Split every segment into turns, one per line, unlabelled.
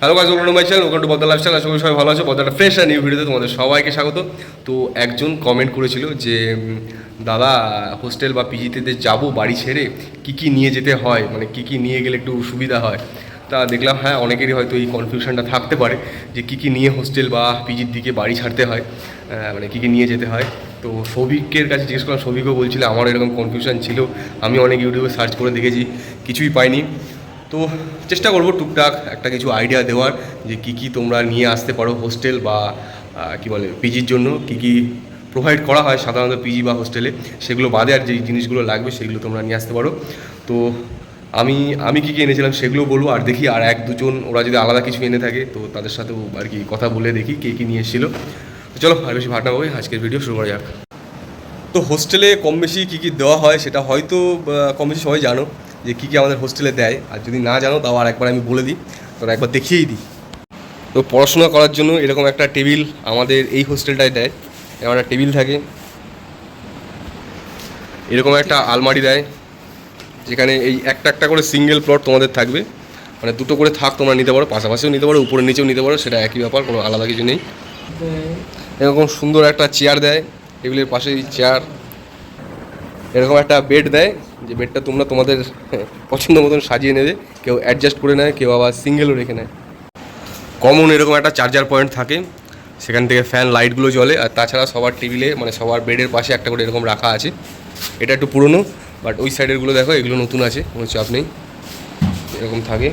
Hello guys ওখানে my channel ওখানে বদলা লাইফস্টাইল আশা করি সবাই ভালো আছে। বদলাটা ফ্রেশ আর নিউ ভিডিওতে তোমাদের সবাইকে স্বাগত। তো একজন কমেন্ট করেছিল যে দাদা হোস্টেল বা পিজিতে যে যাব বাড়ি ছেড়ে কি কি নিয়ে যেতে হয় মানে কি কি নিয়ে গেলে একটু সুবিধা হয়? তা দেখলাম হ্যাঁ অনেকেরই হয়তো এই কনফিউশনটা থাকতে পারে যে কি কি নিয়ে হোস্টেল বা পিজির দিকে বাড়ি ছাড়তে হয় মানে কি কি নিয়ে যেতে হয়। তো সৌভিকের কাছে জিজ্ঞেস করলাম, সৌভিকও বলছিল আমার এরকম কনফিউশন ছিল। আমি অনেক ইউটিউবে সার্চ করে দেখেছি, কিছুই পাইনি। তো চেষ্টা করব টুকটাক একটা কিছু আইডিয়া দেওয়ার যে কি কি তোমরা নিয়ে আসতে পারো হোস্টেল বা কি বলে পিজির জন্য, কি কি প্রোভাইড করা হয় সাধারণত পিজি বা হোস্টেলে সেগুলো বাদে আর যে জিনিসগুলো লাগবে সেগুলো তোমরা নিয়ে আসতে পারো। তো আমি আমি কী কী এনেছিলাম সেগুলো বলব, আর দেখি আর এক দুজন ওরা যদি আলাদা কিছু এনে থাকে, তো তাদের সাথেও আর কি কথা বলে দেখি কে কী নিয়ে এসেছিল। তো চলো, আর বেশি ভাটনা হবে আজকের ভিডিও শুরু করা যাক। তো হোস্টেলে কম বেশি কী কী দেওয়া হয় সেটা হয়তো কম বেশি সবাই জানো। যে কী কী আমাদের হোস্টেলে দেয়। আর যদি না জানো, তাও আর একবার আমি বলে দিই। তোরা একবার দেখিয়েই দিই। তো পড়াশোনা করার জন্য এরকম একটা টেবিল আমাদের এই হোস্টেলটায় দেয়। এরকম একটা টেবিল থাকে। এরকম একটা আলমারি দেয়। যেখানে এই একটা একটা করে সিঙ্গেল প্লট তোমাদের থাকবে। মানে দুটো করে থাক তোমরা নিতে পারো, পাশাপাশিও নিতে পারো, উপরে নিচেও নিতে পারো, সেটা একই ব্যাপার, কোনো আলাদা কিছু নেই। এরকম সুন্দর একটা চেয়ার দেয়। টেবিলের পাশেই চেয়ার এরকম একটা বেড দেয়। যে বেডটা তোমরা তোমাদের পছন্দ মতন সাজিয়ে নেবে, কেউ অ্যাডজাস্ট করে নেয়, কেউ আবার সিঙ্গেলও রেখে নেয়। কমন এরকম একটা চার্জার পয়েন্ট থাকে, সেখান থেকে ফ্যান লাইটগুলো জ্বলে, আর তাছাড়া সবার টেবিলে মানে সবার বেডের পাশে একটা করে এরকম রাখা আছে। এটা একটু পুরনো বাট ওই সাইডেরগুলো দেখো, এগুলো নতুন আছে, কোনো চাপ নেই। এরকম থাকে।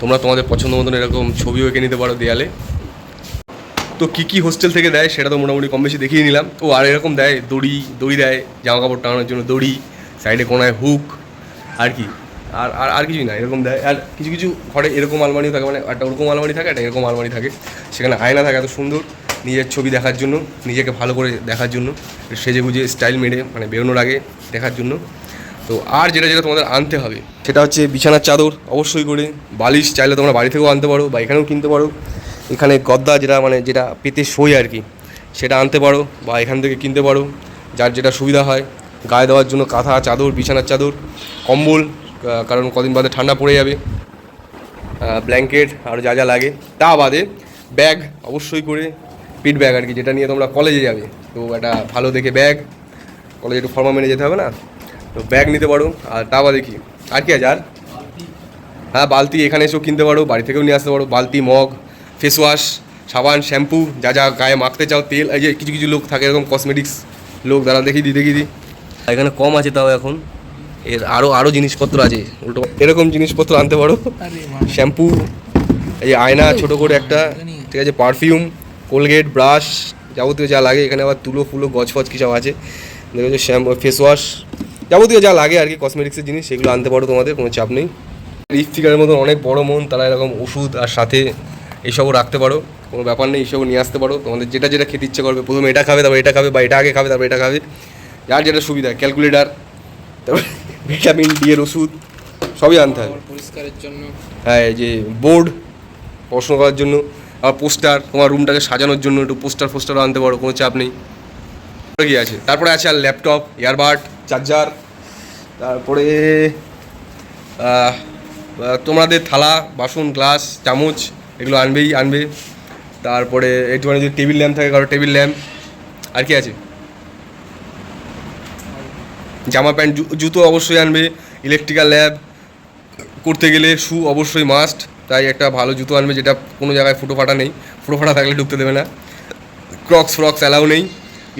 তোমরা তোমাদের পছন্দ মতন এরকম ছবিও এঁকে নিতে পারো দেয়ালে। তো কী কী হোস্টেল থেকে দেয় সেটা তো মোটামুটি কম বেশি দেখিয়ে নিলাম। ও আর এরকম দেয়, দড়ি দড়ি দেয়, জামা কাপড় টাঙানোর জন্য দড়ি সাইডে কোনায় হুক আর কি। আর আর আর কিছুই না, এরকম দেয়। আর কিছু কিছু ঘরে এরকম আলমারিও থাকে মানে একটা ওরকম আলমারি থাকে, একটা এরকম আলমারি থাকে। সেখানে আয়না থাকে, এত সুন্দর, নিজের ছবি দেখার জন্য, নিজেকে ভালো করে দেখার জন্য সেজে গুজে স্টাইল মেরে মানে বেরোনোর আগে দেখার জন্য। তো আর যেটা যেটা তোমাদের আনতে হবে, সেটা হচ্ছে বিছানার চাদর। অবশ্যই করে, বালিশ চাইলে তোমরা বাড়ি থেকেও আনতে পারো বা এখানেও কিনতে পারো। এখানে গদ্দা যেটা মানে যেটা পেতে শোয় আর কি, সেটা আনতে পারো বা এখান থেকে কিনতে পারো। যার যেটা সুবিধা হয়, গায়ে দেওয়ার জন্য কাঁথা, চাদর, বিছানার চাদর, কম্বল কারণ কদিন বাদে ঠান্ডা পড়ে যাবে ব্ল্যাঙ্কেট আর যা যা লাগে। তা বাদে ব্যাগ অবশ্যই করে, পিট ব্যাগ আর কি, যেটা নিয়ে তোমরা কলেজে যাবে। তো একটা ভালো দেখে ব্যাগ কলেজে একটু ফর্মা মেনে যেতে হবে না? তো ব্যাগ নিতে পারো। আর তা বাদে কি? আর কি আছে আর? হ্যাঁ বালতি এখানে এসেও কিনতে পারো, বাড়ি থেকেও নিয়ে আসতে পারো। বালতি, মগ ফেস ওয়াশ সাবান শ্যাম্পু যা যা গায়ে মাখতে চাও তেল এই যে কিছু কিছু লোক থাকে এরকম কসমেটিক্স লোক দাঁড়া দেখি দিই দেখি দিই এখানে কম আছে তাও এখন। এর আরও আরও জিনিসপত্র আছে উল্টো। এরকম জিনিসপত্র আনতে পারো। শ্যাম্পু এই আয়না ছোট করে একটা ঠিক আছে পারফিউম কোলগেট ব্রাশ যাবতীয় যা লাগে এখানে আবার তুলো ফুলো গছ ফছ কিছু আছে। দেখো যে শ্যাম্পু ফেস ওয়াশ যাবতীয় যা লাগে আর কি কসমেটিক্সের জিনিস সেগুলো আনতে পারো তোমাদের কোনো চাপ নেই। ইফতিকারের মতন অনেক বড় মন তারা এরকম ওষুধ আর সাথে এইসবও রাখতে পারো কোনো ব্যাপার নেই এইসবও নিয়ে আসতে পারো। তোমাদের যেটা যেটা খেতে ইচ্ছে করবে প্রথমে এটা খাবে তারপর এটা খাবে বা এটা আগে খাবে তারপর এটা খাবে। যার যেটা সুবিধা ক্যালকুলেটার তারপর ভিটামিন ডি এর ওষুধ সবই আনতে হবে।
পরিষ্কারের জন্য।
হ্যাঁ এই যে বোর্ড পড়াশোনা করার জন্য আর পোস্টার তোমার রুমটাকে সাজানোর জন্য একটু পোস্টার ফোস্টারও আনতে পারো কোনো চাপ নেই। কি আছে? তারপরে আছে আর ল্যাপটপ ইয়ারবাড চার্জার তারপরে তোমাদের থালা বাসন গ্লাস চামচ এগুলো আনবেই, আনবে। তারপরে একটুখানি যদি টেবিল ল্যাম্প থাকে, কারও টেবিল ল্যাম্প আর কি আছে? জামা প্যান্ট জুতো অবশ্যই আনবে। ইলেকট্রিক্যাল ল্যাব করতে গেলে শু অবশ্যই মাস্ট তাই একটা ভালো জুতো আনবে যেটা কোনো জায়গায় ফুটো ফাটা নেই। ফুটো ফাটা থাকলে ঢুকতে দেবে না। ক্রক্স ফ্রক্স অ্যালাউ নেই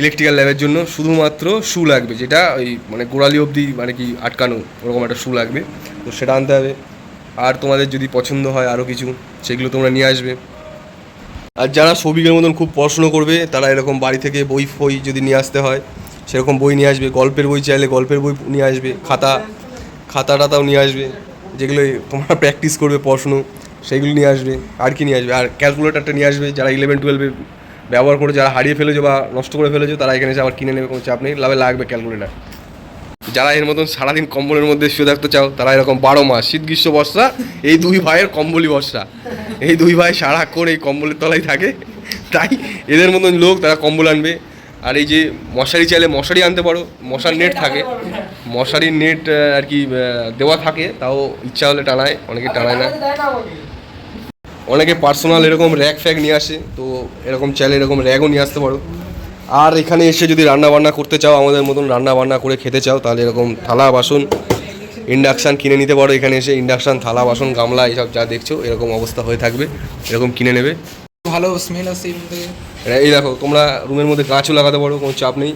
ইলেকট্রিক্যাল ল্যাবের জন্য। শুধুমাত্র শু লাগবে, যেটা ওই মানে গোড়ালি অবধি মানে কি আটকানো, ওরকম একটা শু লাগবে। তো সেটা আনতে হবে। আর তোমাদের যদি পছন্দ হয় আরও কিছু, সেগুলো তোমরা নিয়ে আসবে। আর যারা সবিকের মতন খুব পড়াশুনো করবে, তারা এরকম বাড়ি থেকে বই ফই যদি নিয়ে আসতে হয়, সেরকম বই নিয়ে আসবে। গল্পের বই চাইলে গল্পের বই নিয়ে আসবে, খাতা খাতা টাতাও নিয়ে আসবে। যেগুলো তোমরা প্র্যাকটিস করবে পড়াশুনো, সেগুলো নিয়ে আসবে, আর কি নিয়ে আসবে? আর ক্যালকুলেটারটা নিয়ে আসবে, যারা ইলেভেন টুয়েলভে ব্যবহার করে, যারা হারিয়ে ফেলেছো বা নষ্ট করে ফেলেছো, তারা এখানে এসে আবার কিনে নেবে, কোনো চাপ নেই। লাভে লাগবে ক্যালকুলেটার যারা এর মতন সারাদিন কম্বলের মধ্যে শুয়ে থাকতে চাও, তারা এরকম বারো মাস শীত গ্রীষ্ম বর্ষা, এই দুই ভাইয়ের কম্বলই বর্ষা। এই দুই ভাই সারাক্ষণ এই কম্বলের তলায় থাকে, তাই এদের মতন লোক তারা কম্বল আনবে। আর এই যে মশারি চাইলে মশারি আনতে পারো, মশার নেট থাকে। মশারির নেট আর কি দেওয়া থাকে, তাও ইচ্ছা হলে টানায়, অনেকে টানায় না। অনেকে পার্সোনাল এরকম র্যাক ফ্যাক নিয়ে আসে, তো এরকম চাইলে এরকম র্যাগও নিয়ে আসতে পারো। আর এখানে এসে যদি রান্না বান্না করতে চাও আমাদের মতন রান্না বান্না করে খেতে চাও তাহলে এরকম থালা বাসন ইন্ডাকশান কিনে নিতে পারো এখানে এসে। ইন্ডাকশান থালা বাসন গামলা এইসব যা দেখছ এরকম অবস্থা হয়ে থাকবে। এরকম কিনে নেবে।
ভালো স্মেল আসছে
এটা এই দেখো তোমরা রুমের মধ্যে গাছও লাগাতে পারো কোনো চাপ নেই।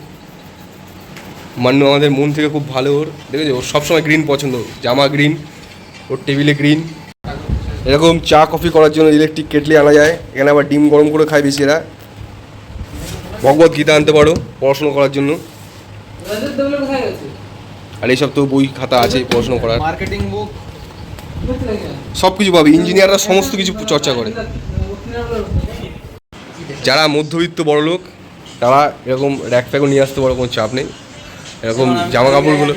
মান্য আমাদের মন থেকে খুব ভালো ওর দেখেছ? ওর সবসময় গ্রিন পছন্দ জামা গ্রিন ওর টেবিলে গ্রিন এরকম চা কফি করার জন্য ইলেকট্রিক কেটলি আনা যায়। এখানে আবার ডিম গরম করে খায় বেশি এরা ভগবত গীতা আনতে পারো পড়াশোনা করার জন্য। আর এইসব তো বই খাতা আছে পড়াশোনা করার।
মার্কেটিং বুক
সব কিছু পাবে ইঞ্জিনিয়াররা সমস্ত কিছু চর্চা করে। যারা মধ্যবিত্ত বড় লোক তারা এরকম র্যাক প্যাকও নিয়ে আসতে পারো কোনো চাপ নেই। এরকম জামা কাপড়গুলো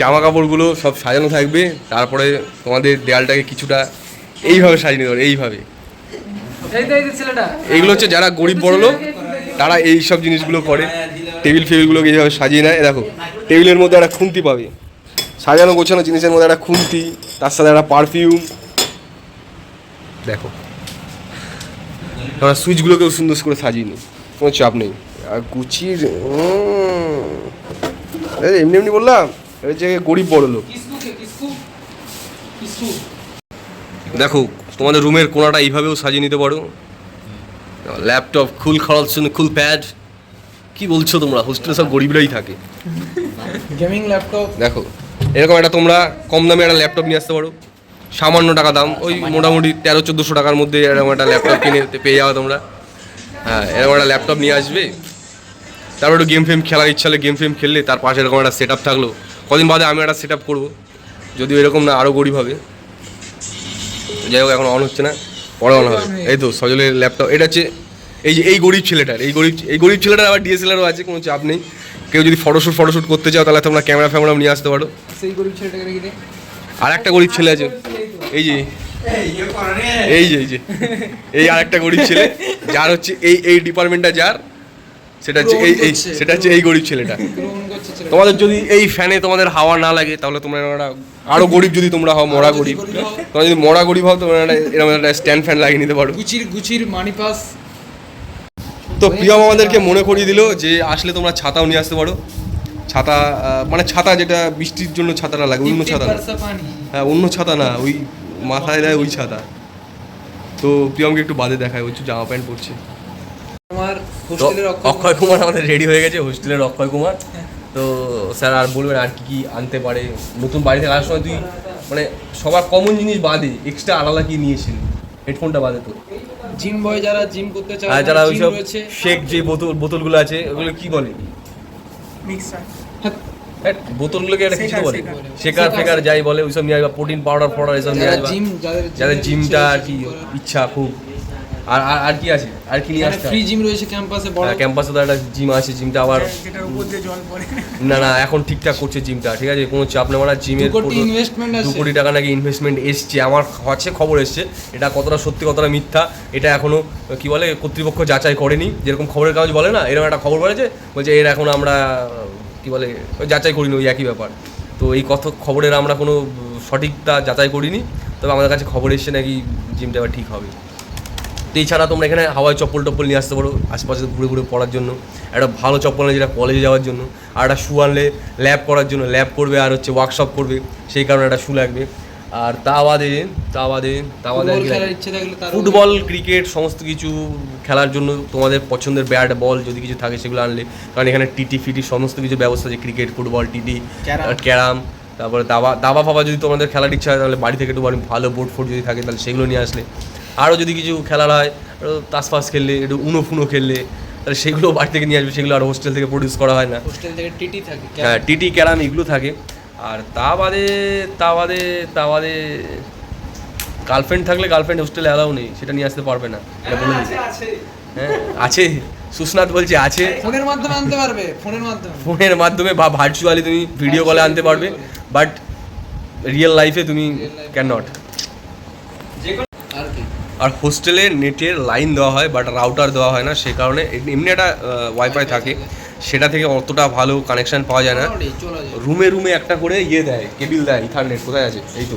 জামা কাপড়গুলো সব সাজানো থাকবে তারপরে তোমাদের দেয়ালটাকে কিছুটা এইভাবে সাজিয়ে দেবে এইভাবে।
এই তো এই যে ছেলেটা।
এইগুলো হচ্ছে যারা গরিব বড় লোক তারা এই সব জিনিসগুলো করে। টেবিল ফেবিলগুলোকে এইভাবে সাজিয়ে নেয়। দেখো, টেবিলের মধ্যে একটা খুন্তি পাবে। সাজানো গোছানো জিনিসের মধ্যে একটা খুন্তি, তার সাথে একটা পারফিউম দেখো সুইচগুলোকেও সুন্দর করে সাজিয়ে নিই, কোনো চাপ নেই। আর এই এমনি এমনি বললাম হচ্ছে গরিব বড় লোক। দেখো, তোমাদের রুমের কোনাটা এইভাবেও সাজিয়ে নিতে পারো। ল্যাপটপ খুল খরচ খুল প্যাড কি বলছো তোমরা? হোস্টেলে সব গরিবরাই থাকে।
গেমিং ল্যাপটপ
দেখো এরকম একটা তোমরা কম দামে একটা ল্যাপটপ নিয়ে আসতে পারো। সামান্য টাকা দাম ওই মোটামুটি তেরো চোদ্দোশো টাকার মধ্যে এরকম একটা ল্যাপটপ কিনে পেয়ে যাবে তোমরা। হ্যাঁ এরকম একটা ল্যাপটপ নিয়ে আসবে। তারপর একটু গেম ফেম খেলার ইচ্ছা হলে গেম ফেম খেললে তার পাশে এরকম একটা সেট আপ থাকল। কদিন বাদে আমি একটা সেট আপ করব। যদিও এরকম না আরও গরিব হবে। যাই হোক এখন অন হচ্ছে না। পরে না হবে এই তো সজলের ল্যাপটপ এটা হচ্ছে এই যে এই গরিব ছেলেটার এই গরিব এই গরিব ছেলেটার আবার ডিএসএলআরও আছে কোনো চাপ নেই। কেউ যদি ফটোশ্যুট ফটোশ্যুট করতে চাও তাহলে তোমরা ক্যামেরা ফ্যামেরা নিয়ে আসতে পারো।
সেই গরিব ছেলেটাকে রেখে
আর একটা গরিব ছেলে আছে। এই যে এই যে এই যে এই আর একটা গরিব ছেলে যার হচ্ছে এই এই ডিপার্টমেন্টটা যার। সেটা হচ্ছে এই এই সেটা হচ্ছে এই গরিব ছেলেটা। তোমাদের যদি এই ফ্যানে তোমাদের হাওয়া না লাগে তাহলে তোমরা আরও গরিব যদি তোমরা হও মরা গরিব। তোমরা যদি মরা গরিব হও তোমরা এরকম একটা স্ট্যান্ড ফ্যান লাগিয়ে নিতে পারো।
গুচির গুচির মানি পাস।
তো প্রিয়ম আমাদেরকে মনে করিয়ে দিল যে আসলে তোমরা ছাতাও নিয়ে আসতে পারো। ছাতা মানে ছাতা যেটা বৃষ্টির জন্য ছাতাটা লাগে অন্য ছাতা না। হ্যাঁ অন্য ছাতা না ওই মাথায় দেয় ওই ছাতা। তো প্রিয়মকে একটু বাদে দেখায় ওই জামা প্যান্ট পরছে। অক্ষয় কুমার। আমাদের রেডি হয়ে গেছে হোস্টেলের অক্ষয় কুমার। তো স্যার আর বলবেন আর কি কি আনতে পারে নতুন বাড়ি থেকে আসার সময় তুই মানে সবার কমন জিনিস বাদে এক্সট্রা আলাদা কি নিয়েছিলি হেডফোনটা বাদে তো
জিম বয় যারা জিম করতে চায়
আর যারা ওইসব শেক যে বোতল বোতলগুলো আছে ওগুলো কি বলে?
হ্যাঁ,
হ্যাট, বোতলগুলোকে একটা কিছু বলে?
শেকার।
ফেকার যাই বলে ওইসব নিয়ে আসবা প্রোটিন পাউডার ফাউডার এসব নিয়ে
যারা
আসবা
যাদের
জিমটা আর কি ইচ্ছা খুব। আর আর আর কি আছে? আর কি নিয়ে আসতে
ফ্রি জিম রয়েছে ক্যাম্পাসে বড়।
ক্যাম্পাসে তো একটা জিম আছে জিমটা আবার না না এখন ঠিকঠাক করছে জিমটা ঠিক আছে? কোনো চাপ নেওয়া না জিমের
কোটি investment আছে।
কোটি টাকা নাকি ইনভেস্টমেন্ট এসছে আমার হচ্ছে খবর এসছে এটা কতটা সত্যি কতটা মিথ্যা এটা এখনও কি বলে কর্তৃপক্ষ যাচাই করেনি যেরকম খবরের কাগজ বলে না এরকম একটা খবর বলেছে বলছে এর এখন আমরা কি বলে যাচাই করিনি ওই একই ব্যাপার। তো এই কত খবরের আমরা কোনো সঠিকতা যাচাই করিনি তবে আমাদের কাছে খবর এসছে নাকি জিমটা এবার ঠিক হবে। তো এছাড়া তোমরা এখানে হাওয়াই চপ্পল টপ্পল নিয়ে আসতে পারো আশেপাশে ঘুরে ঘুরে পড়ার জন্য। একটা ভালো চপ্পল আনলে যেটা কলেজে যাওয়ার জন্য আর একটা শু আনলে ল্যাব করার জন্য ল্যাব করবে আর হচ্ছে ওয়ার্কশপ করবে সেই কারণে একটা শু লাগবে। আর তা বাদে তা বাদে তা বাদে
ফুটবল
ক্রিকেট সমস্ত কিছু খেলার জন্য তোমাদের পছন্দের ব্যাট বল যদি কিছু থাকে সেগুলো আনলে। কারণ এখানে টিটি ফিটি সমস্ত কিছু ব্যবস্থা আছে cricket football TT
carrom.
Carrom তারপরে দাবা দাবা ফাবা যদি তোমাদের খেলার ইচ্ছা হয় তাহলে বাড়ি থেকে একটু ভালো বোর্ড ফোর্ড যদি থাকে তাহলে সেগুলো নিয়ে আসলে। আরও যদি কিছু খেলার হয় আরও তাস ফাস খেললে একটু উনো ফুনো খেললে তাহলে সেগুলো বাড়ি থেকে নিয়ে আসবে সেগুলো আর হোস্টেল থেকে প্রডিউস করা হয় না।
হোস্টেল থেকে টিটি থাকে
হ্যাঁ টিটি ক্যারাম এগুলো থাকে। আর তা বাদে তা বাদে তা বাদে গার্লফ্রেন্ড থাকলে গার্লফ্রেন্ড হোস্টেলে অ্যালাউ নেই সেটা নিয়ে আসতে পারবে না। এটা বলে হ্যাঁ আছে। সুস্নাথ বলছে আছে।
ফোনের মাধ্যমে আনতে পারবে ফোনের মাধ্যমে।
ফোনের মাধ্যমে বা ভার্চুয়ালি তুমি ভিডিও কলে আনতে পারবে বাট রিয়েল লাইফে তুমি ক্যান নট
আর
হোস্টেলে নেটের লাইন দেওয়া হয় বাট রাউটার দেওয়া হয় না সে কারণে এমনি একটা ওয়াইফাই থাকে। সেটা থেকে অতটা ভালো কানেকশন পাওয়া যায় না। রুমে রুমে একটা করে ইয়ে দেয় কেবিল দেয় ইথারনেট কোথায় আছে? এই তো।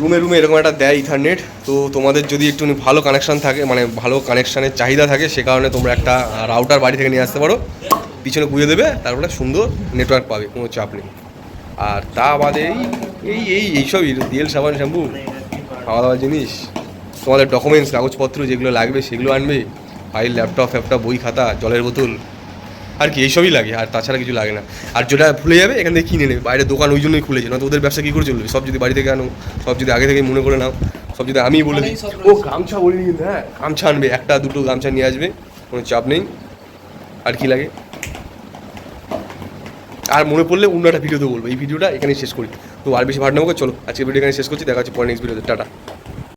রুমে রুমে এরকম একটা দেয় ইথারনেট। তো তোমাদের যদি একটু ভালো কানেকশান থাকে মানে ভালো কানেকশানের চাহিদা থাকে সে কারণে তোমরা একটা রাউটার বাড়ি থেকে নিয়ে আসতে পারো। পিছনে গুঁজে দেবে তারপরে সুন্দর নেটওয়ার্ক পাবে কোনো চাপ নেই। আর তা বাদে এই এই এইসবই তেল সাবান শ্যাম্পু খাওয়া দাওয়ার জিনিস। তোমাদের ডকুমেন্টস কাগজপত্র যেগুলো লাগবে সেগুলো আনবে। ফাইল ল্যাপটপ ফ্যাপটপ বই খাতা জলের বোতল। আর কি এইসবই লাগে আর তাছাড়া কিছু লাগে না। আর যেটা ভুলে যাবে এখান থেকে কিনে নেবে বাইরে দোকান ওই জন্যই খুলেছে না তো ওদের ব্যবসা কী করে চলবে? সব যদি বাড়ি থেকে আনো সব যদি আগে থেকে মনে করে নাও সব যদি আমি বলে দিই। ও গামছা বলিনি কিন্তু হ্যাঁ গামছা আনবে একটা দুটো গামছা নিয়ে আসবে কোনো চাপ নেই। আর কি লাগে? আর মনে পড়লে অন্য একটা ভিডিওতে বলব এই ভিডিওটা এখানেই শেষ করি। তো আর বেশি ভাট নেব চলো। আজকে ভিডিও এখানে শেষ করছি, দেখা হচ্ছে পরে নেক্সট ভিডিওতে টাটা।